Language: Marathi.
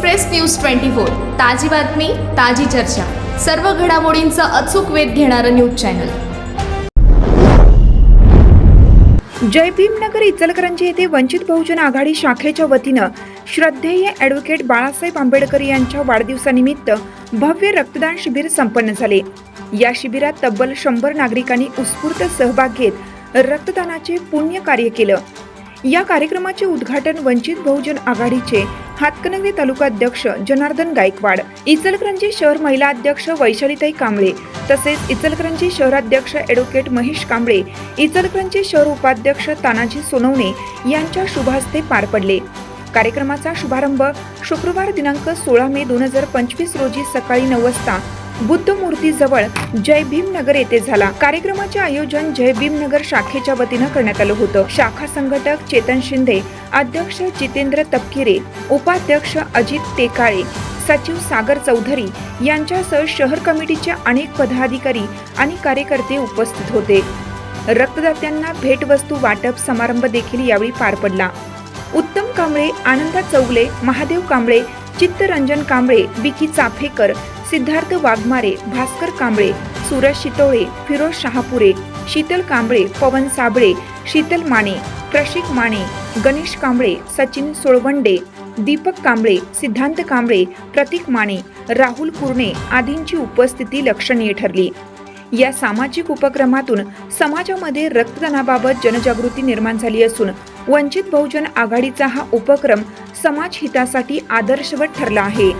Express news twenty four. ताजी बातमी ताजी चर्चा. सर्व घडामोडींचा अचूक वेध घेणारं न्यूज चॅनल. जय भीमनगर इचलकरंजी येथे वंचित बहुजन आघाडी शाखेच्या वतीनं श्रद्धेय ॲडव्होकेट बाळासाहेब आंबेडकर यांच्या वाढदिवसानिमित्त भव्य रक्तदान शिबिर संपन्न झाले. या शिबिरात तब्बल शंभर नागरिकांनी उत्स्फूर्त सहभाग घेत रक्तदानाचे पुण्य कार्य केलं. या कार्यक्रमाचे उद्घाटन वंचित बहुजन आघाडीचे हातकणंगले तालुका अध्यक्ष जनार्दन गायकवाड इचलकरंजी शहर महिला अध्यक्ष वैशालीताई कांबळे तसेच इचलकरंजी शहराध्यक्ष ॲडव्होकेट महेश कांबळे इचलकरंजी शहर उपाध्यक्ष तानाजी सोनवणे यांच्या शुभहस्ते पार पडले. कार्यक्रमाचा शुभारंभ शुक्रवार दिनांक सोळा मे दोन हजार पंचवीस रोजी सकाळी नऊ वाजता बुद्ध मूर्तीजवळ जय भीमनगर येथे झाला. कार्यक्रमाचे आयोजन जय भीमनगर शाखेच्या वतीनं करण्यात आलं होतं. शाखा संघटक चेतन शिंदे अध्यक्ष जितेंद्र तपकिरे उपाध्यक्ष अजित टेकाळे सचिव सागर चौधरी यांच्यासह शहर कमिटीचे अनेक पदाधिकारी आणि कार्यकर्ते उपस्थित होते. रक्तदात्यांना भेटवस्तू वाटप समारंभ देखील यावेळी पार पडला. उत्तम कांबळे आनंदा चौगले महादेव कांबळे चित्तरंजन कांबळे विकी चाफेकर सिद्धार्थ वाघमारे भास्कर कांबळे सूरज शितोळे फिरोज शहापुरे शीतल कांबळे पवन साबळे शीतल माने प्रशिक माने गणेश कांबळे सचिन सोळवंडे दीपक कांबळे सिद्धांत कांबळे प्रतीक माने राहुल कुर्णे आदींची उपस्थिती लक्षणीय ठरली. या सामाजिक उपक्रमातून समाजामध्ये रक्तदानाबाबत जनजागृती निर्माण झाली असून वंचित बहुजन आघाडीचा हा उपक्रम समाज हितासाठी आदर्शवत ठरला आहे.